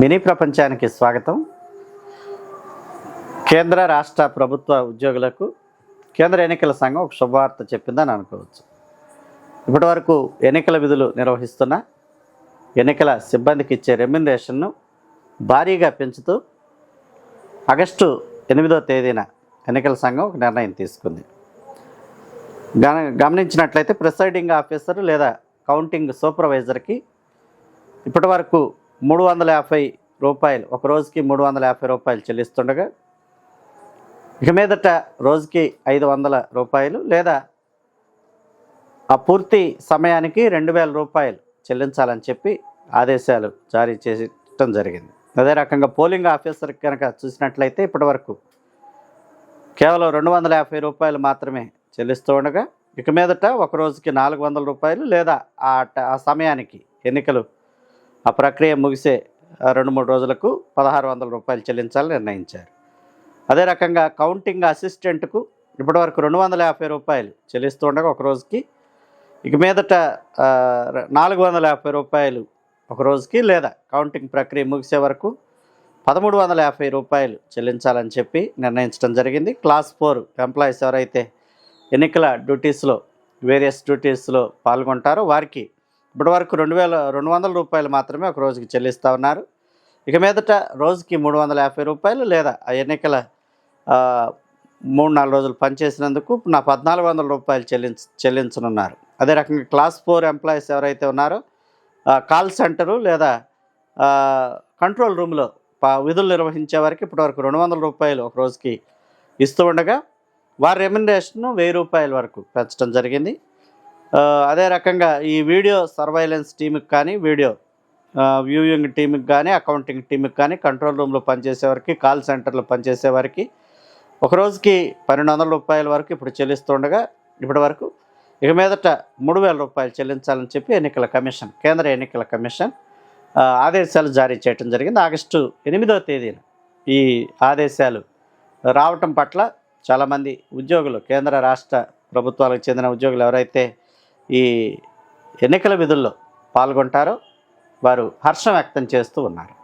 Mini ప్రపంచానికి స్వాగతం. కేంద్ర రాష్ట్ర ప్రభుత్వ ఉద్యోగులకు కేంద్ర ఎన్నికల సంఘం ఒక శుభవార్త చెప్పిందని అనుకోవచ్చు. ఇప్పటి వరకు ఎన్నికల విధులు నిర్వహిస్తున్న ఎన్నికల సిబ్బందికి ఇచ్చే రెమ్యునరేషన్ను భారీగా పెంచుతూ ఆగస్టు ఎనిమిదో తేదీన ఎన్నికల సంఘం ఒక నిర్ణయం తీసుకుంది. గమనించినట్లయితే ప్రిసైడింగ్ ఆఫీసర్ లేదా కౌంటింగ్ సూపర్వైజర్కి ఇప్పటి వరకు మూడు వందల యాభై రూపాయలు. ఒక రోజుకి మూడు వందల యాభై రూపాయలు చెల్లిస్తుండగా ఇక మీదట రోజుకి ఐదు వందల రూపాయలు లేదా ఆ పూర్తి సమయానికి రెండు వేల రూపాయలు చెల్లించాలని చెప్పి ఆదేశాలు జారీ చేయటం జరిగింది. అదే రకంగా పోలింగ్ ఆఫీసర్ కనుక చూసినట్లయితే ఇప్పటి వరకు కేవలం రెండు వందల యాభై రూపాయలు మాత్రమే చెల్లిస్తూ ఉండగా ఇక మీదట ఒక రోజుకి నాలుగు వందల రూపాయలు లేదా ఆ ఆ సమయానికి ఎన్నికలు ఆ ప్రక్రియ ముగిసే రెండు మూడు రోజులకు పదహారు వందల రూపాయలు చెల్లించాలని నిర్ణయించారు. అదే రకంగా కౌంటింగ్ అసిస్టెంట్కు ఇప్పటివరకు రెండు వందల యాభై రూపాయలు చెల్లిస్తూ ఉండగా ఒక రోజుకి ఇక మీదట నాలుగు వందల యాభై రూపాయలు ఒక రోజుకి లేదా కౌంటింగ్ ప్రక్రియ ముగిసే వరకు పదమూడు వందల యాభై రూపాయలు చెల్లించాలని చెప్పి నిర్ణయించడం జరిగింది. క్లాస్ ఫోర్ ఎంప్లాయీస్ ఎవరైతే ఎన్నికల డ్యూటీస్లో వేరియస్ డ్యూటీస్లో పాల్గొంటారో వారికి ఇప్పటి వరకు రెండు వేల రెండు వందల రూపాయలు మాత్రమే ఒక రోజుకి చెల్లిస్తూ ఉన్నారు. ఇక మీదట రోజుకి మూడు వందల యాభై రూపాయలు లేదా ఆ ఎన్నికల మూడు నాలుగు రోజులు పనిచేసినందుకు నా పద్నాలుగు వందల రూపాయలు చెల్లించ చెల్లించనున్నారు. అదే రకంగా క్లాస్ ఫోర్ ఎంప్లాయీస్ ఎవరైతే ఉన్నారో కాల్ సెంటరు లేదా కంట్రోల్ రూమ్లో విధులు నిర్వహించే వారికి ఇప్పటివరకు రెండు వందల రూపాయలు ఒక రోజుకి ఇస్తూ ఉండగా వారి రెమ్యునరేషన్ వెయ్యి రూపాయల వరకు పెంచడం జరిగింది. అదే రకంగా ఈ వీడియో సర్వైలెన్స్ టీంకి కానీ వీడియో వ్యూయింగ్ టీంకి కానీ అకౌంటింగ్ టీంకి కానీ కంట్రోల్ రూమ్లో పనిచేసేవారికి కాల్ సెంటర్లో పనిచేసేవారికి ఒక రోజుకి పన్నెండు వందల రూపాయల వరకు ఇప్పుడు చెల్లిస్తుండగా ఇప్పటి వరకు ఇక మీదట మూడు వేల రూపాయలు చెల్లించాలని చెప్పి ఎన్నికల కమిషన్ కేంద్ర ఎన్నికల కమిషన్ ఆదేశాలు జారీ చేయడం జరిగింది. ఆగస్టు ఎనిమిదవ తేదీన ఈ ఆదేశాలు రావటం పట్ల చాలామంది ఉద్యోగులు కేంద్ర రాష్ట్ర ప్రభుత్వాలకు చెందిన ఉద్యోగులు ఎవరైతే ఈ ఎన్నికల విధుల్లో పాల్గొంటారో. వారు హర్షం వ్యక్తం చేస్తూ ఉన్నారు.